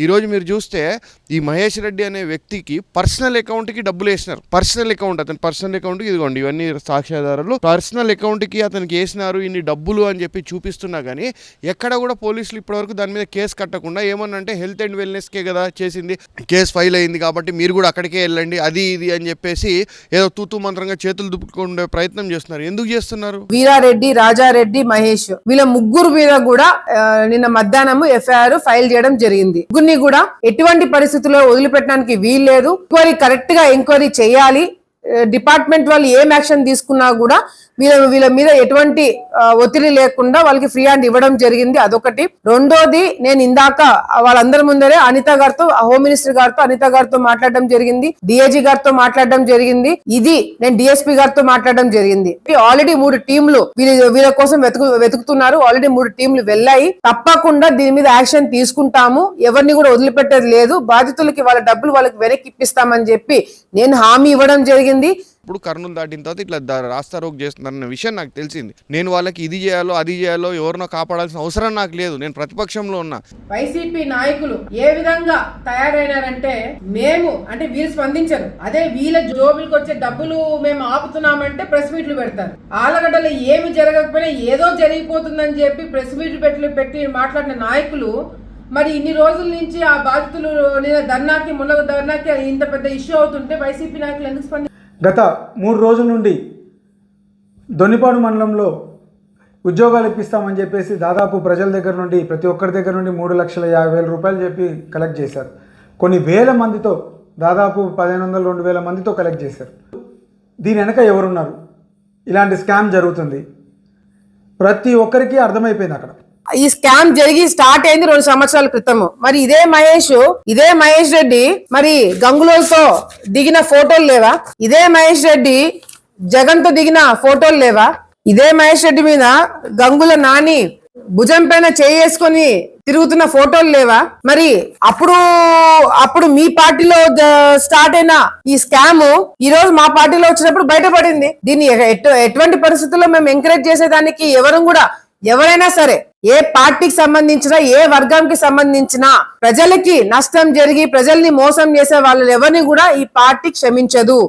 ఈ రోజు మీరు చూస్తే ఈ మహేష్ రెడ్డి అనే వ్యక్తికి పర్సనల్ అకౌంట్కి డబ్బులు వేసినారు. పర్సనల్ అకౌంట్ అతని పర్సనల్ అకౌంట్ ఇదిగోండి ఇవన్నీ సాక్ష్యాధారాలు. పర్సనల్ అకౌంట్కి అతనికి వేసినారు ఇన్ని డబ్బులు అని చెప్పి చూపిస్తున్నా కానీ ఎక్కడ కూడా పోలీసులు ఇప్పటివరకు దాని మీద కేసు కట్టకుండా ఏమన్నంటే హెల్త్ అండ్ వెల్నెస్కే కదా చేసింది. కేసు ఫైల్ అయింది కాబట్టి మీరు కూడా అక్కడికే వెళ్ళండి అది ఇది అని చెప్పేసి ఏదో తూతూ మంత్రంగా చేతులు దుప్పుకునే ప్రయత్నం చేస్తున్నారు. ఎందుకు చేస్తున్నారు? వీరారెడ్డి రాజారెడ్డి మహేష్ వీళ్ళ ముగ్గురు మీద కూడా నిన్న మధ్యాహ్నం ఎఫ్ఐఆర్ ఫైల్ చేయడం జరిగింది. ముగ్గురిని కూడా ఎటువంటి పరిస్థితుల్లో వదిలిపెట్టడానికి వీల్లేదు ఎంక్వైరీ కరెక్ట్గా ఎంక్వైరీ చేయాలి. Eh, డిపార్ట్మెంట్ వాళ్ళు ఏం యాక్షన్ తీసుకున్నా కూడా వీళ్ళ వీళ్ళ మీద ఎటువంటి ఒత్తిడి లేకుండా వాళ్ళకి ఫ్రీ హ్యాండ్ ఇవ్వడం జరిగింది. అదొకటి. రెండోది నేను ఇందాక వాళ్ళందరి ముందరే అనిత గారితో హోమ్ మినిస్టర్ గారితో అనిత గారితో మాట్లాడడం జరిగింది. డిఏజీ గారితో మాట్లాడడం జరిగింది. ఇది నేను డిఎస్పీ గారితో మాట్లాడడం జరిగింది. ఆల్రెడీ మూడు టీంలు వీళ్ళ వీళ్ళ కోసం వెతుకు వెతుకుతున్నారు. ఆల్రెడీ మూడు టీంలు వెళ్ళాయి. తప్పకుండా దీని మీద యాక్షన్ తీసుకుంటాము. ఎవరిని కూడా వదిలిపెట్టేది లేదు. బాధితులకి వాళ్ళ డబ్బులు వాళ్ళకి వెనక్కి ఇప్పిస్తామని చెప్పి నేను హామీ ఇవ్వడం జరిగింది. ఇప్పుడు కర్నూలు దాటిన తర్వాత ఇట్లా రాస్తా రాస్తారోకు చేస్తున్నారన్న విషయం నాకు తెలిసింది. నేను వాళ్ళకి ఇది చేయాలో అది చేయాలో ఎవరినో కాపాడాల్సిన అవసరం నాకు లేదు. నేను ప్రతిపక్షంలో ఉన్నా. వైసీపీ నాయకులు ఏ విధంగా తయారైనారంటే మేము అంటే వీళ్ళు స్పందించరు. అదే వీళ్ళ జోబులకు వచ్చే డబ్బులు మేము ఆపుతున్నామంటే ప్రెస్ మీట్లు పెడతారు. ఆలగడ్డలో ఏమి జరగకపోయినా ఏదో జరిగిపోతుందని చెప్పి ప్రెస్ మీట్లు పెట్టి పెట్టి మాట్లాడిన నాయకులు మరి ఇన్ని రోజుల నుంచి ఆ బాధితులు నేను ధర్నాకి మునగ ధర్నాకి ఇంత పెద్ద ఇష్యూ అవుతుంటే వైసీపీ నాయకులు ఎందుకు స్పంది గత మూడు రోజుల నుండి దొన్నిపాడు మండలంలో ఉద్యోగాలు ఇప్పిస్తామని చెప్పేసి దాదాపు ప్రజల దగ్గర నుండి ప్రతి ఒక్కరి దగ్గర నుండి మూడు లక్షల యాభై వేల రూపాయలు చెప్పి కలెక్ట్ చేశారు. కొన్ని వేల మందితో దాదాపు పదిహేను వందల రెండు వేల మందితో కలెక్ట్ చేశారు. దీని వెనక ఎవరున్నారు? ఇలాంటి స్కామ్ జరుగుతుంది. ప్రతి ఒక్కరికి అర్థమైపోయింది అక్కడ. ఈ స్కామ్ జరిగి స్టార్ట్ అయింది రెండు సంవత్సరాల క్రితం మరి ఇదే మహేష్ ఇదే మహేష్ రెడ్డి మరి గంగులతో దిగిన ఫోటోలు లేవా? ఇదే మహేష్ రెడ్డి జగన్తో దిగిన ఫోటోలు లేవా? ఇదే మహేష్ రెడ్డి మీద గంగుల నాని భుజం పైన చేసుకొని తిరుగుతున్న ఫోటోలు లేవా? మరి అప్పుడు అప్పుడు మీ పార్టీలో స్టార్ట్ అయిన ఈ స్కామ్ ఈ రోజు మా పార్టీలో వచ్చినప్పుడు బయటపడింది. దీన్ని ఎటు- ఎటువంటి పరిస్థితుల్లో మేము ఎంకరేజ్ చేసేదానికి ఎవరు కూడా ఎవరైనా సరే ఏ పార్టీకి సంబంధించిన ఏ వర్గానికి సంబంధించిన ప్రజలకి నష్టం జరిగి ప్రజల్ని మోసం చేసే వాళ్ళు ఎవరిని కూడా ఈ పార్టీ క్షమించదు.